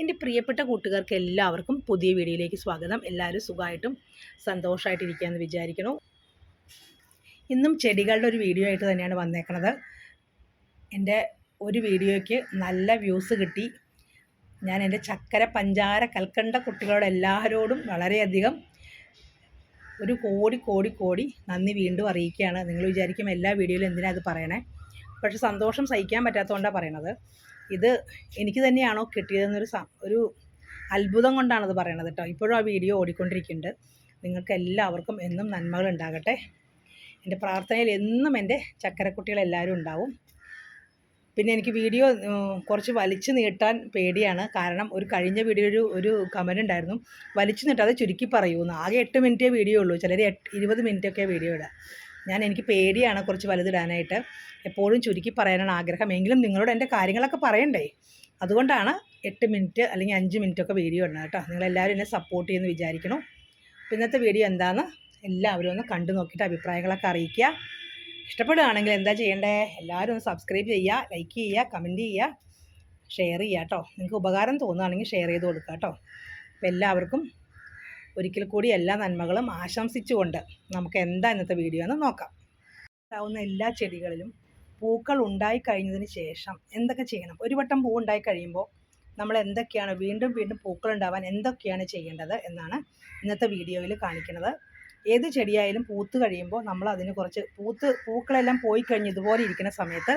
എന്റെ പ്രിയപ്പെട്ട കൂട്ടുകാർക്ക് എല്ലാവർക്കും പുതിയ വീഡിയോയിലേക്ക് സ്വാഗതം. എല്ലാവരും സുഖമായിട്ടും സന്തോഷമായിട്ടിരിക്കുകയെന്ന് വിചാരിക്കുന്നു. ഇന്നും ചെടികളുടെ ഒരു വീഡിയോ ആയിട്ട് തന്നെയാണ് വന്നേക്കണത്. എന്റെ ഒരു വീഡിയോയ്ക്ക് നല്ല വ്യൂസ് കിട്ടി. ഞാൻ എന്റെ ചക്കര പഞ്ചാര കൽക്കണ്ട കുട്ടികളോട് എല്ലാവരോടും വളരെയധികം ഒരു കോടി കോടി കോടി നന്ദി വീണ്ടും അറിയിക്കുകയാണ്. നിങ്ങൾ വിചാരിക്കും എല്ലാ വീഡിയോയിലും എന്തിനാ അത് പറയണേ? പക്ഷെ സന്തോഷം സഹിക്കാൻ പറ്റാത്തതുകൊണ്ടാണ് പറയണത്. ഇത് എനിക്ക് തന്നെയാണോ കിട്ടിയതെന്നൊരു ഒരു അത്ഭുതം കൊണ്ടാണത് പറയണത് കേട്ടോ ഇപ്പോഴും ആ വീഡിയോ ഓടിക്കൊണ്ടിരിക്കുന്നുണ്ട്. നിങ്ങൾക്ക് എല്ലാവർക്കും എന്നും നന്മകൾ ഉണ്ടാകട്ടെ. എന്റെ പ്രാർത്ഥനയിൽ എന്നും എന്റെ ചക്കരക്കുട്ടികളെല്ലാവരും ഉണ്ടാവും. പിന്നെ എനിക്ക് വീഡിയോ കുറച്ച് വലിച്ചു നീട്ടാൻ പേടിയാണ്. കാരണം ഒരു കഴിഞ്ഞ വീഡിയോ ഒരു ഒരു കമന്റ് ഉണ്ടായിരുന്നു. വലിച്ചു നീട്ടാതെ ചുരുക്കി പറയൂന്ന്. ആകെ എട്ട് മിനിറ്റേ വീഡിയോ ഉള്ളൂ. ചിലർ എട്ട് ഇരുപത് മിനിറ്റൊക്കെ വീഡിയോ ഇടുക. ഞാൻ എനിക്ക് പേടിയാണ് കുറച്ച് വലുതിടാനായിട്ട്. എപ്പോഴും ചുരുക്കി പറയാനാണ് ആഗ്രഹം. എങ്കിലും നിങ്ങളോട് എന്റെ കാര്യങ്ങളൊക്കെ പറയണ്ടേ? അതുകൊണ്ടാണ് എട്ട് മിനിറ്റ് അല്ലെങ്കിൽ അഞ്ച് മിനിറ്റൊക്കെ വീഡിയോ ഇടണം കേട്ടോ. നിങ്ങളെല്ലാവരും എന്നെ സപ്പോർട്ട് ചെയ്യുമെന്ന് വിചാരിക്കണം ഇന്നത്തെ വീഡിയോ എന്താണെന്ന് എല്ലാവരും ഒന്ന് കണ്ടു നോക്കിയിട്ട് അഭിപ്രായങ്ങളൊക്കെ അറിയിക്കുക. ഇഷ്ടപ്പെടുകയാണെങ്കിൽ എന്താ ചെയ്യേണ്ടേ? എല്ലാവരും ഒന്ന് സബ്സ്ക്രൈബ് ചെയ്യുക ലൈക്ക് ചെയ്യുക കമന്റ് ചെയ്യുക ഷെയർ ചെയ്യുക കേട്ടോ. നിങ്ങൾക്ക് ഉപകാരം തോന്നുകയാണെങ്കിൽ ഷെയർ ചെയ്ത് കൊടുക്കുക കേട്ടോ. അപ്പോൾ എല്ലാവർക്കും ഒരിക്കൽ കൂടി എല്ലാ നന്മകളും ആശംസിച്ചുകൊണ്ട് നമുക്ക് എന്താ ഇന്നത്തെ വീഡിയോ എന്ന് നോക്കാം. ഉണ്ടാവുന്ന എല്ലാ ചെടികളിലും പൂക്കൾ ഉണ്ടായി കഴിഞ്ഞതിന് ശേഷം എന്തൊക്കെ ചെയ്യണം? ഒരു വട്ടം പൂ ഉണ്ടായി കഴിയുമ്പോൾ നമ്മൾ എന്തൊക്കെയാണ് വീണ്ടും വീണ്ടും പൂക്കൾ ഉണ്ടാവാൻ എന്തൊക്കെയാണ് ചെയ്യേണ്ടത് എന്നാണ് ഇന്നത്തെ വീഡിയോയിൽ കാണിക്കുന്നത്. ഏത് ചെടിയായാലും പൂത്ത് കഴിയുമ്പോൾ നമ്മൾ അതിന് കുറച്ച് പൂത്ത് പൂക്കളെല്ലാം പോയി കഴിഞ്ഞ് ഇതുപോലെ ഇരിക്കുന്ന സമയത്ത്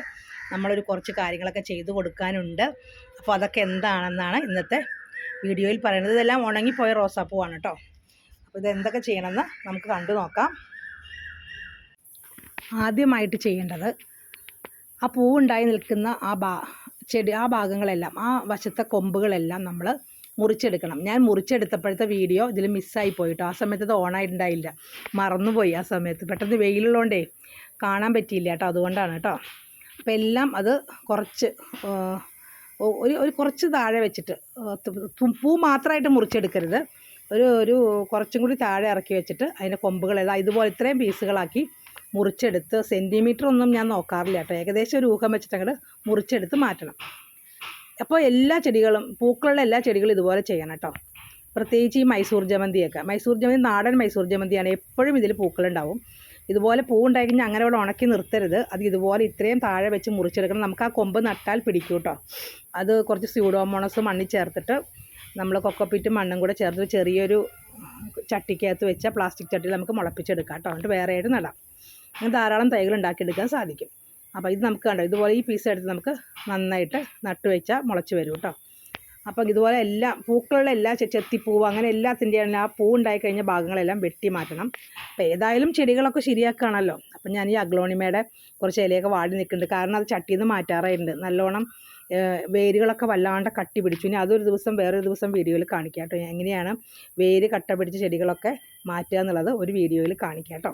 നമ്മളൊരു കുറച്ച് കാര്യങ്ങളൊക്കെ ചെയ്തു കൊടുക്കാനുണ്ട്. അപ്പോൾ അതൊക്കെ എന്താണെന്നാണ് ഇന്നത്തെ വീഡിയോയിൽ പറയുന്നത്. ഇതെല്ലാം ഉണങ്ങിപ്പോയ റോസാപ്പൂവാണ് കേട്ടോ. അപ്പോൾ ഇത് എന്തൊക്കെ ചെയ്യണമെന്ന് നമുക്ക് കണ്ടു നോക്കാം. ആദ്യമായിട്ട് ചെയ്യേണ്ടത് ആ പൂവുണ്ടായി നിൽക്കുന്ന ആ ഭാ ചെടി ആ ഭാഗങ്ങളെല്ലാം ആ വശത്തെ കൊമ്പുകളെല്ലാം നമ്മൾ മുറിച്ചെടുക്കണം. ഞാൻ മുറിച്ചെടുത്തപ്പോഴത്തെ വീഡിയോ ഇതിൽ മിസ്സായി പോയിട്ടോ. ആ സമയത്ത് അത് ഓണായിട്ടുണ്ടായില്ല മറന്നുപോയി ആ സമയത്ത്. പെട്ടെന്ന് വെയിലുള്ളതുകൊണ്ടേ കാണാൻ പറ്റിയില്ല കേട്ടോ അതുകൊണ്ടാണ് കേട്ടോ. അപ്പോൾ എല്ലാം അത് കുറച്ച് ഒരു ഒരു കുറച്ച് താഴെ വെച്ചിട്ട് പൂ മാത്രമായിട്ട് മുറിച്ചെടുക്കരുത്. ഒരു ഒരു കുറച്ചും കൂടി താഴെ ഇറക്കി വെച്ചിട്ട് അതിന്റെ കൊമ്പുകൾ ഏതാ ഇതുപോലെ ഇത്രയും പീസുകളാക്കി മുറിച്ചെടുത്ത് സെന്റിമീറ്റർ ഒന്നും ഞാൻ നോക്കാറില്ല കേട്ടോ. ഏകദേശം ഒരു ഊഹം വെച്ചിട്ട് മുറിച്ചെടുത്ത് മാറ്റണം. അപ്പോൾ എല്ലാ ചെടികളും പൂക്കളുടെ എല്ലാ ചെടികളും ഇതുപോലെ ചെയ്യണം കേട്ടോ. പ്രത്യേകിച്ച് ഈ മൈസൂർ ജമന്തിയൊക്കെ. മൈസൂർ ജമന്തി നാടൻ മൈസൂർ ജമന്തിയാണ് എപ്പോഴും ഇതിൽ പൂക്കളുണ്ടാവും. ഇതുപോലെ പൂ ഉണ്ടായി കഴിഞ്ഞാൽ അങ്ങനെ അവിടെ ഉണക്കി നിർത്തരുത്. അത് ഇതുപോലെ ഇത്രയും താഴെ വെച്ച് മുറിച്ചെടുക്കണം. നമുക്ക് ആ കൊമ്പ് നട്ടാൽ പിടിക്കും കേട്ടോ. അത് കുറച്ച് സ്യൂഡോമോണസ് മണ്ണിൽ ചേർത്തിട്ട് നമ്മൾ കൊക്കപ്പിറ്റും മണ്ണും കൂടെ ചേർത്ത് ചെറിയൊരു ചട്ടിക്കകത്ത് വെച്ച പ്ലാസ്റ്റിക് ചട്ടിയിൽ നമുക്ക് മുളപ്പിച്ചെടുക്കാം കേട്ടോ. എന്നിട്ട് വേറെ ആയിട്ട് നടാം. അങ്ങനെ ധാരാളം തൈകൾ ഉണ്ടാക്കിയെടുക്കാൻ സാധിക്കും. അപ്പോൾ ഇത് നമുക്ക് കണ്ടോ ഇതുപോലെ ഈ പീസ് എടുത്ത് നമുക്ക് നന്നായിട്ട് നട്ട് വെച്ചാൽ മുളച്ച് വരും കേട്ടോ. അപ്പം ഇതുപോലെ എല്ലാ പൂക്കളുള്ള എല്ലാ ചെത്തിപ്പൂവ് അങ്ങനെ എല്ലാത്തിന്റെയാണ് ആ പൂ ഉണ്ടായി കഴിഞ്ഞ ഭാഗങ്ങളെല്ലാം വെട്ടി മാറ്റണം. അപ്പോൾ ഏതായാലും ചെടികളൊക്കെ ശരിയാക്കുകയാണല്ലോ. അപ്പം ഞാൻ ഈ അഗ്ലോണിമയുടെ കുറച്ച് ഇലയൊക്കെ വാടി നിൽക്കുന്നുണ്ട്. കാരണം അത് ചട്ടിയിൽ നിന്ന് മാറ്റാറായിട്ടുണ്ട്. നല്ലോണം വേരുകളൊക്കെ വല്ലാണ്ട് കട്ടി പിടിച്ചു. ഇനി അതൊരു ദിവസം വേറൊരു ദിവസം വീഡിയോയിൽ കാണിക്കാം കേട്ടോ. എങ്ങനെയാണ് വേര് കട്ട പിടിച്ച ചെടികളൊക്കെ മാറ്റുക എന്നുള്ളത് ഒരു വീഡിയോയിൽ കാണിക്കാം കേട്ടോ.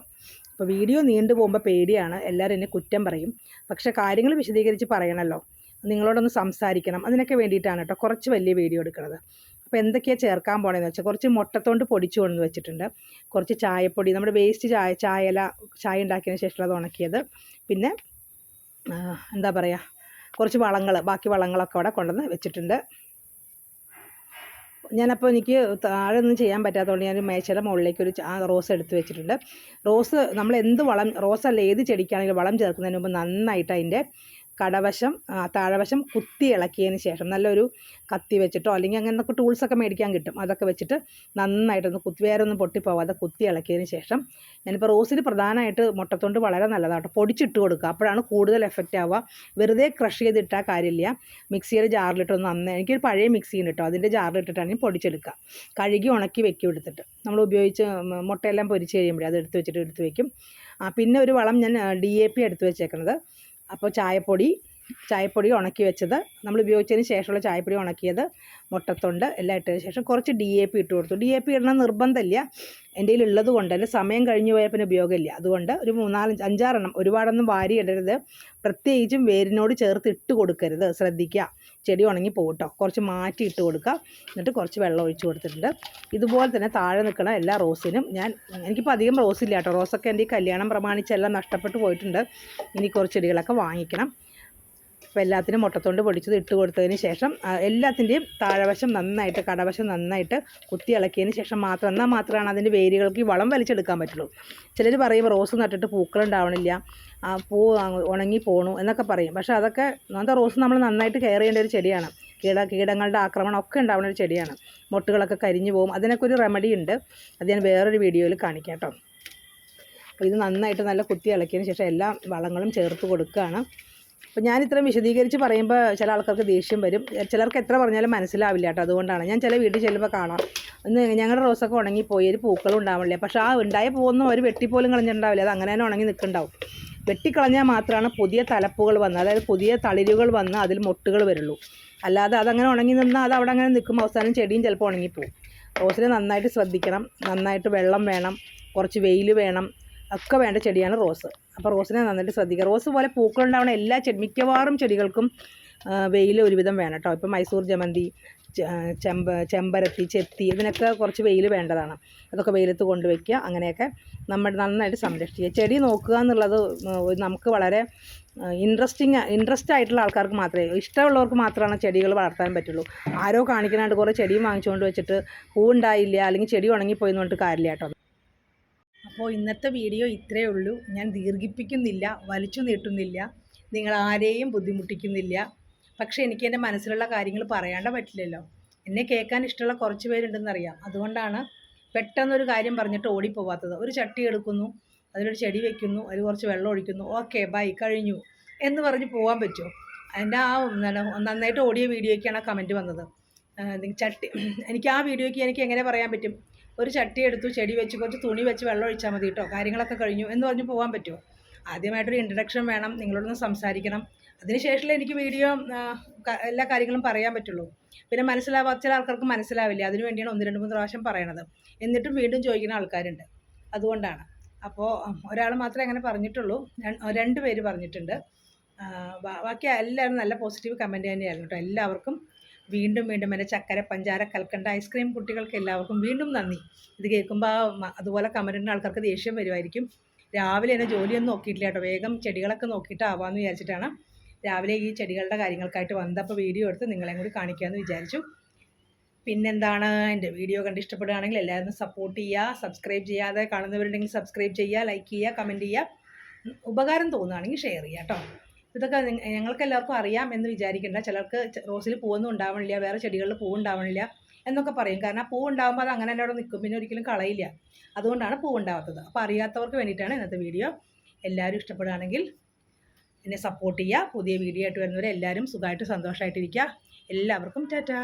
അപ്പോൾ വീഡിയോ നീണ്ടു പോകുമ്പോൾ പേടിയാണ്. എല്ലാവരും എന്നെ കുറ്റം പറയും. പക്ഷേ കാര്യങ്ങൾ വിശദീകരിച്ച് പറയണമല്ലോ. നിങ്ങളോടൊന്ന് സംസാരിക്കണം. അതിനൊക്കെ വേണ്ടിയിട്ടാണ് കേട്ടോ കുറച്ച് വലിയ വീഡിയോ എടുക്കുന്നത്. അപ്പോൾ എന്തൊക്കെയാണ് ചേർക്കാൻ പോണതെന്ന് വെച്ചാൽ കുറച്ച് മുട്ടത്തോണ്ട് പൊടിച്ചു കൊണ്ടെന്ന് വെച്ചിട്ടുണ്ട്. കുറച്ച് ചായപ്പൊടി നമ്മുടെ വേസ്റ്റ് ചായ ചായല ചായ ഉണ്ടാക്കിയതിന് ശേഷമുള്ളത് ഉണക്കിയത്. പിന്നെ എന്താ പറയുക കുറച്ച് വളങ്ങൾ ബാക്കി വളങ്ങളൊക്കെ അവിടെ കൊണ്ടുവന്ന് വെച്ചിട്ടുണ്ട്. ഞാനപ്പോൾ എനിക്ക് താഴെ ഒന്നും ചെയ്യാൻ പറ്റാത്തതുകൊണ്ട് ഞാൻ മേശയുടെ മുകളിലേക്ക് ഒരു ആ റോസ് എടുത്ത് വെച്ചിട്ടുണ്ട്. റോസ് നമ്മൾ എന്ത് വളം റോസ് അല്ല ഏത് ചെടിക്കാണെങ്കിലും വളം ചേർക്കുന്നതിന് മുമ്പ് നന്നായിട്ട് അതിന്റെ കടവശം താഴവശം കുത്തി ഇളക്കിയതിന് ശേഷം നല്ലൊരു കത്തി വെച്ചിട്ടോ അല്ലെങ്കിൽ അങ്ങനത്തെ ടൂൾസൊക്കെ മേടിക്കാൻ കിട്ടും. അതൊക്കെ വെച്ചിട്ട് നന്നായിട്ടൊന്ന് കുത്തി വേറെ ഒന്നും പൊട്ടിപ്പോവാതെ കുത്തി ഇളക്കിയതിന് ശേഷം ഞാനിപ്പോൾ റോസിന് പ്രധാനമായിട്ട് മുട്ടത്തൊണ്ട് വളരെ നല്ലതാണ് പൊടിച്ചിട്ട് കൊടുക്കുക. അപ്പോഴാണ് കൂടുതൽ എഫക്റ്റ് ആവുക. വെറുതെ ക്രഷ് ചെയ്തിട്ടാൽ കാര്യമില്ല. മിക്സിയുടെ ജാറിലിട്ടൊന്ന് നന്നായി. എനിക്കൊരു പഴയ മിക്സി ഉണ്ട് കേട്ടോ. അതിന്റെ ജാറിലിട്ടിട്ടാണ് പൊടിച്ചെടുക്കുക. കഴുകി ഉണക്കി വെക്കും എടുത്തിട്ട്. നമ്മൾ ഉപയോഗിച്ച് മുട്ടയെല്ലാം പൊരിച്ച് കഴിയുമ്പോഴേ അത് എടുത്ത് വെച്ചിട്ട് എടുത്ത് വെക്കും. പിന്നെ ഒരു വളം ഞാൻ ഡി എ പി എടുത്ത് വെച്ചേക്കുന്നത് അപ്പോൾ ചായപ്പൊടി ചായപ്പൊടി ഉണക്കി വെച്ചത്. നമ്മൾ ഉപയോഗിച്ചതിന് ശേഷമുള്ള ചായപ്പൊടി ഉണക്കിയത്. മുട്ടത്തൊണ്ട് എല്ലാം ഇട്ടതിന് ശേഷം കുറച്ച് ഡി എ പി ഇട്ട് കൊടുത്തു. ഡി എ പി ഇടണം നിർബന്ധമില്ല. എന്റെ ഉള്ളത് കൊണ്ട് തന്നെ സമയം കഴിഞ്ഞു പോയാൽ പിന്നെ ഉപയോഗമില്ല. അതുകൊണ്ട് ഒരു മൂന്നാലഞ്ച് അഞ്ചാറെണ്ണം ഒരുപാടൊന്നും വാരി ഇടരുത് പ്രത്യേകിച്ചും വേരിനോട് ചേർത്ത് ഇട്ട് കൊടുക്കരുത്. ശ്രദ്ധിക്കുക. ചെടി ഉണങ്ങി പോകട്ടോ. കുറച്ച് മാറ്റി ഇട്ട് കൊടുക്കുക. എന്നിട്ട് കുറച്ച് വെള്ളം ഒഴിച്ച് കൊടുത്തിട്ടുണ്ട്. ഇതുപോലെ തന്നെ താഴെ നിൽക്കുന്ന എല്ലാ റോസിനും ഞാൻ എനിക്കിപ്പോൾ അധികം റോസ് ഇല്ല കേട്ടോ. റോസൊക്കെ എന്റെ ഈ കല്യാണം പ്രമാണിച്ചെല്ലാം നഷ്ടപ്പെട്ടു പോയിട്ടുണ്ട്. ഇനി കുറച്ച് ചെടികളൊക്കെ വാങ്ങിക്കണം. അപ്പോൾ എല്ലാത്തിനും മുട്ടത്തോണ്ട് പൊടിച്ചത് ഇട്ട് കൊടുത്തതിന് ശേഷം എല്ലാത്തിന്റെയും താഴവശം നന്നായിട്ട് കടവശം നന്നായിട്ട് കുത്തി ഇളക്കിയതിന് ശേഷം മാത്രം എന്നാൽ മാത്രമാണ് അതിന്റെ വേരുകൾക്ക് ഈ വളം വലിച്ചെടുക്കാൻ പറ്റുള്ളൂ. ചിലർ പറയും റോസ് നട്ടിട്ട് പൂക്കളുണ്ടാവണില്ല പൂ ഉണങ്ങി പോണു എന്നൊക്കെ പറയും. പക്ഷേ അതൊക്കെ അങ്ങനത്തെ റോസ് നമ്മൾ നന്നായിട്ട് കെയർ ചെയ്യേണ്ട ഒരു ചെടിയാണ്. കീട കീടങ്ങളുടെ ആക്രമണം ഒക്കെ ഉണ്ടാവുന്ന ഒരു ചെടിയാണ്. മുട്ടുകളൊക്കെ കരിഞ്ഞു പോകും. അതിനൊക്കെ ഒരു റെമഡി ഉണ്ട്. അത് ഞാൻ വേറൊരു വീഡിയോയിൽ കാണിക്കാം കേട്ടോ. അപ്പോൾ ഇത് നന്നായിട്ട് നല്ല കുത്തി ഇളക്കിയതിന് ശേഷം എല്ലാ വളങ്ങളും ചേർത്ത് കൊടുക്കുകയാണ്. അപ്പോൾ ഞാൻ ഇത്ര വിശദീകരിച്ച് പറയുമ്പോൾ ചില ആൾക്കാർക്ക് ദേഷ്യം വരും. ചിലർക്ക് എത്ര പറഞ്ഞാലും മനസ്സിലാവില്ല കേട്ടോ. അതുകൊണ്ടാണ്. ഞാൻ ചില വീട്ടിൽ ചെല്ലുമ്പോൾ കാണാം. ഇന്ന് ഞങ്ങളുടെ റോസൊക്കെ ഉണങ്ങിപ്പോയി. ഒരു പൂക്കളും ഉണ്ടാവില്ല പക്ഷേ ആ ഉണ്ടായ പോകുന്ന ഒരു വെട്ടിപ്പോലും കളഞ്ഞിട്ടുണ്ടാവില്ല. അത് അങ്ങനെ തന്നെ ഉണങ്ങി നിൽക്കുന്നുണ്ടാവും. വെട്ടിക്കളഞ്ഞാൽ മാത്രമാണ് പുതിയ തലപ്പുകൾ വന്ന് അതായത് പുതിയ തളിരുകൾ വന്ന് അതിൽ മൊട്ടുകൾ വരുള്ളൂ. അല്ലാതെ അതങ്ങനെ ഉണങ്ങി നിന്നാൽ അത് അവിടെ അങ്ങനെ നിൽക്കുമ്പോൾ അവസാനം ചെടിയും ചിലപ്പോൾ ഉണങ്ങിപ്പോവും. റോസിനെ നന്നായിട്ട് ശ്രദ്ധിക്കണം. നന്നായിട്ട് വെള്ളം വേണം. കുറച്ച് വെയിൽ വേണം. ഒക്കെ വേണ്ട ചെടിയാണ് റോസ്. അപ്പോൾ റോസിനെ നന്നായിട്ട് ശ്രദ്ധിക്കുക. റോസ് പോലെ പൂക്കളുണ്ടാവുന്ന എല്ലാ ചെടി മിക്കവാറും ചെടികൾക്കും വെയിൽ ഒരുവിധം വേണം കേട്ടോ ഇപ്പോൾ മൈസൂർ ജമന്തി ചെമ്പ ചെമ്പരത്തി ചെത്തി ഇതിനൊക്കെ കുറച്ച് വെയിൽ വേണ്ടതാണ്. അതൊക്കെ വെയിലത്ത് കൊണ്ടുവയ്ക്കുക അങ്ങനെയൊക്കെ നമ്മൾ നന്നായിട്ട് സംരക്ഷിക്കുക. ചെടി നോക്കുക എന്നുള്ളത് നമുക്ക് വളരെ ഇൻട്രസ്റ്റിങ് ഇൻട്രസ്റ്റ് ആയിട്ടുള്ള ആൾക്കാർക്ക് മാത്രമേ ഇഷ്ടമുള്ളവർക്ക് മാത്രമാണ് ചെടികൾ വളർത്താൻ പറ്റുള്ളൂ. ആരോ കാണിക്കാനായിട്ട് കുറേ ചെടിയും വാങ്ങിച്ചുകൊണ്ട് വെച്ചിട്ട് പൂവുണ്ടായില്ല അല്ലെങ്കിൽ ചെടി ഉണങ്ങിപ്പോയി എന്ന് പറഞ്ഞിട്ട് കാര്യമില്ല കേട്ടോ അപ്പോൾ ഇന്നത്തെ വീഡിയോ ഇത്രയേ ഉള്ളൂ. ഞാൻ ദീർഘിപ്പിക്കുന്നില്ല വലിച്ചു നീട്ടുന്നില്ല നിങ്ങൾ ആരെയും ബുദ്ധിമുട്ടിക്കുന്നില്ല. പക്ഷേ എനിക്ക് എന്റെ മനസ്സിലുള്ള കാര്യങ്ങൾ പറയാണ്ട് പറ്റില്ലല്ലോ. എന്നെ കേൾക്കാൻ ഇഷ്ടമുള്ള കുറച്ച് പേരുണ്ടെന്നറിയാം. അതുകൊണ്ടാണ് പെട്ടെന്നൊരു കാര്യം പറഞ്ഞിട്ട് ഓടിപ്പോവാത്തത്. ഒരു ചട്ടി എടുക്കുന്നു അതിലൊരു ചെടി വെക്കുന്നു അതിൽ കുറച്ച് വെള്ളം ഒഴിക്കുന്നു. ഓക്കെ ബൈ കഴിഞ്ഞു എന്ന് പറഞ്ഞ് പോകാൻ പറ്റുമോ? എന്റെ ആ നന്നായിട്ട് ഓടിയ വീഡിയോയ്ക്കാണ് ആ കമന്റ് വന്നത്. ചട്ടി എനിക്ക് ആ വീഡിയോയ്ക്ക് എനിക്ക് എങ്ങനെ പറയാൻ പറ്റും? ഒരു ചട്ടി എടുത്തു ചെടി വെച്ച് കുറച്ച് തുണി വെച്ച് വെള്ളം ഒഴിച്ചാൽ മതി കേട്ടോ കാര്യങ്ങളൊക്കെ കഴിഞ്ഞു എന്ന് പറഞ്ഞ് പോകാൻ പറ്റുമോ ആദ്യമായിട്ടൊരു ഇൻട്രഡക്ഷൻ വേണം നിങ്ങളോടൊന്ന് സംസാരിക്കണം. അതിനുശേഷമേ എനിക്ക് വീഡിയോ എല്ലാ കാര്യങ്ങളും പറയാൻ പറ്റുള്ളൂ. പിന്നെ മനസ്സിലാവാത്ത ചില ആൾക്കാർക്ക് മനസ്സിലാവില്ല അതിനുവേണ്ടിയാണ് ഒന്ന് രണ്ട് മൂന്ന് പ്രാവശ്യം പറയണത്. എന്നിട്ടും വീണ്ടും ചോദിക്കുന്ന ആൾക്കാരുണ്ട്. അതുകൊണ്ടാണ്. അപ്പോൾ ഒരാൾ മാത്രമേ അങ്ങനെ പറഞ്ഞിട്ടുള്ളൂ. രണ്ട് പേര് പറഞ്ഞിട്ടുണ്ട്. ബാക്കി എല്ലാവരും നല്ല പോസിറ്റീവ് കമന്റ് തന്നെയായിരുന്നു കേട്ടോ എല്ലാവർക്കും. വീണ്ടും വീണ്ടും എന്റെ ചക്കര പഞ്ചാര കൽക്കണ്ട ഐസ്ക്രീം കുട്ടികൾക്ക് എല്ലാവർക്കും വീണ്ടും നന്ദി. ഇത് കേൾക്കുമ്പോൾ അതുപോലെ കമന്റിന്റെ ആൾക്കാർക്ക് ദേഷ്യം വരുമായിരിക്കും. രാവിലെ എന്നെ ജോലിയൊന്നും നോക്കിയിട്ടില്ല കേട്ടോ. വേഗം ചെടികളൊക്കെ നോക്കിയിട്ട് ആവാമെന്ന് വിചാരിച്ചിട്ടാണ് രാവിലെ ഈ ചെടികളുടെ കാര്യങ്ങൾക്കായിട്ട് വന്നപ്പോൾ വീഡിയോ എടുത്ത് നിങ്ങളെയും കൂടി കാണിക്കാമെന്ന് വിചാരിച്ചു. പിന്നെന്താണ്? എന്റെ വീഡിയോ കണ്ട് ഇഷ്ടപ്പെടുകയാണെങ്കിൽ എല്ലാവരും സപ്പോർട്ട് ചെയ്യുക സബ്സ്ക്രൈബ് ചെയ്യാതെ കാണുന്നവരുണ്ടെങ്കിൽ സബ്സ്ക്രൈബ് ചെയ്യുക ലൈക്ക് ചെയ്യുക കമന്റ് ചെയ്യുക. ഉപകാരം തോന്നുകയാണെങ്കിൽ ഷെയർ ചെയ്യുക കേട്ടോ. ഇതൊക്കെ ഞങ്ങൾക്ക് എല്ലാവർക്കും അറിയാം എന്ന് വിചാരിക്കേണ്ട. ചിലർക്ക് റോസിൽ പൂവൊന്നും ഉണ്ടാവണില്ല വേറെ ചെടികളിൽ പൂ ഉണ്ടാവണില്ല എന്നൊക്കെ പറയും. കാരണം പൂ ഉണ്ടാകുമ്പോൾ അത് അങ്ങനെ തന്നെ അവിടെ നിൽക്കും പിന്നെ ഒരിക്കലും കളയില്ല. അതുകൊണ്ടാണ് പൂ ഉണ്ടാവാത്തത്. അപ്പോൾ അറിയാത്തവർക്ക് വേണ്ടിയിട്ടാണ് ഇന്നത്തെ വീഡിയോ. എല്ലാവരും ഇഷ്ടപ്പെടുകയാണെങ്കിൽ എന്നെ സപ്പോർട്ട് ചെയ്യുക. പുതിയ വീഡിയോ ആയിട്ട് വരുന്നവരെ എല്ലാവരും സുഖമായിട്ട് സന്തോഷമായിട്ടിരിക്കുക. എല്ലാവർക്കും ടാറ്റാ.